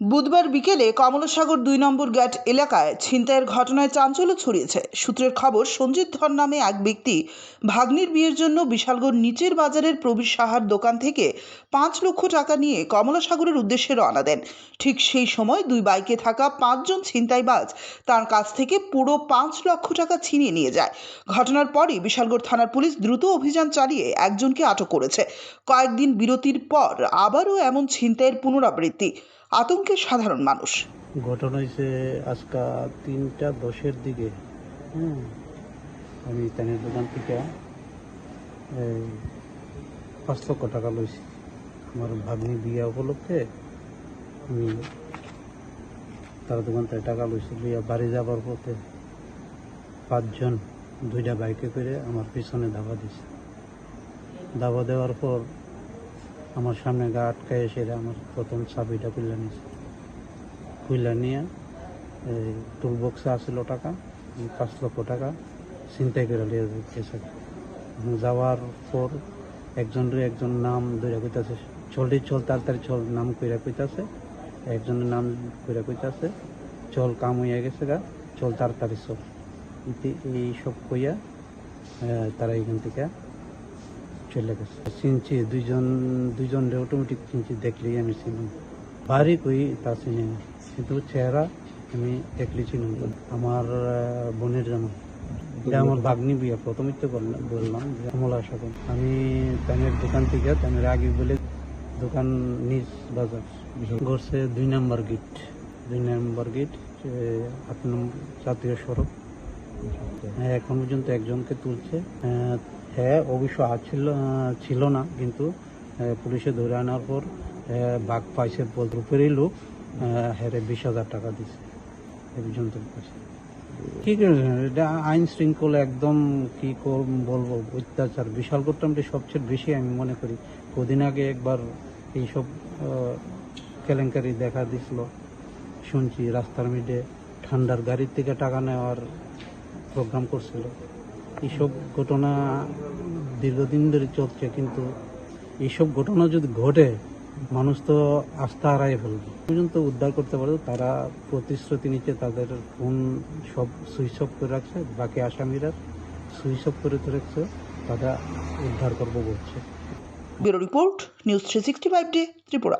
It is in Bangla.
বুধবার বিকেলে কমলাসাগর দুই নম্বর গ্যাট এলাকায় ছিনতাইয়ের ঘটনায় চাঞ্চল্য ছড়িয়েছে। সূত্রের খবর, সঞ্জিত ধর নামে এক ব্যক্তি ভাগ্নির বিয়ের জন্য বিশালগড় নিচের বাজারের প্রবীর সাহার দোকান থেকে পাঁচ লক্ষ টাকা নিয়ে কমলাসাগরের উদ্দেশ্যে রওনা দেন। ঠিক সেই সময় দুই বাইকে থাকা পাঁচজন ছিনতাইবাজ তার কাছ থেকে পুরো পাঁচ লক্ষ টাকা ছিনিয়ে নিয়ে যায়। ঘটনার পরই বিশালগড় থানার পুলিশ দ্রুত অভিযান চালিয়ে একজনকে আটক করেছে। কয়েকদিন বিরতির পর আবারও এমন ছিনতাইয়ের পুনরাবৃত্তি। আতঙ্কে সাধারণ মানুষ। ঘটনা হয়েছে আজকা তিনটা দশের দিকে। আমি তানের দোকান থেকে পাঁচ লক্ষ টাকা লইছি। আমার ভাগ্নি বিয়া উপলক্ষে আমি তার দোকান থেকে টাকা লইছি। বিয়া বাড়ি যাবার পথে পাঁচজন দুইটা বাইকে করে আমার পিছনে ধাবা দিছে। ধাবা দেওয়ার পর আমার সামনে গা আটকায় এসে আমার প্রথম চাবিটা খুলে নিয়েছে। খুলে নিয়ে টুল বক্সে টাকা পাঁচ লক্ষ টাকা চিন্তাই করে লিয়ে গেছে। যাওয়ার পর একজনের একজন নাম ধরে কইতাছে চলটি চল তাড়াতাড়ি চল, নাম কইরা কইতাছে। একজনের নাম কইরা কইতাছে, চল, কাম হইয়া গেছে গা, চল তাড়াতাড়ি চল। এই সব কইয়া তারা এখান থেকে চলে গেছে চিনছি, দুইজন দুইজন অটোমেটিক চিনছি, দেখলেই আমি চিনি। বাড়ি কই তা চিনি না। কিন্তু চেহারা আমি দেখলে চিনি। আমার বোনের এটা আমার ভাগ্নি বিয়ে, প্রথমে তো বললাম যে কমলা সাগর আমি তানের দোকান থেকে তানের আগে বলে দোকান নিজ বাজার। ঘরছে দুই নাম্বার গেট। দুই নাম্বার গেট আট নম্বর জাতীয় সড়ক। হ্যাঁ এখন পর্যন্ত একজনকে তুলছে। হ্যাঁ অবশ্য আছিল ছিল না, কিন্তু পুলিশে ধরে আনার পর বাঘ পাইছে বলতে উপরেই লোক হ্যাঁ বিশ হাজার টাকা দিছে। এ পর্যন্ত পাইছে। কি করে, এটা আইন শৃঙ্খলা একদম কি কর, বলব, অত্যাচার। বিশাল করতামটা সবচেয়ে বেশি আমি মনে করি। কদিন আগে একবার এইসব কেলেঙ্কারি দেখা দিছিল। শুনছি রাস্তার মিডে ঠান্ডার গাড়ির থেকে টাকা নেওয়ার প্রোগ্রাম করছিল। এইসব ঘটনা দীর্ঘদিন ধরে চলছে, কিন্তু এইসব ঘটনা যদি ঘটে, মানুষ তো আস্থা হারাই ফেলবে। পর্যন্ত উদ্ধার করতে পারে তারা প্রতিশ্রুতি নিচ্ছে, তাদের ফোন সব সুইচ অফ করে রাখছে, বাকি আসামিরা সুইচ অফ করে রাখছে, তারা উদ্ধার করব বলছে। Bureau report, news three sixty five day, Tripura.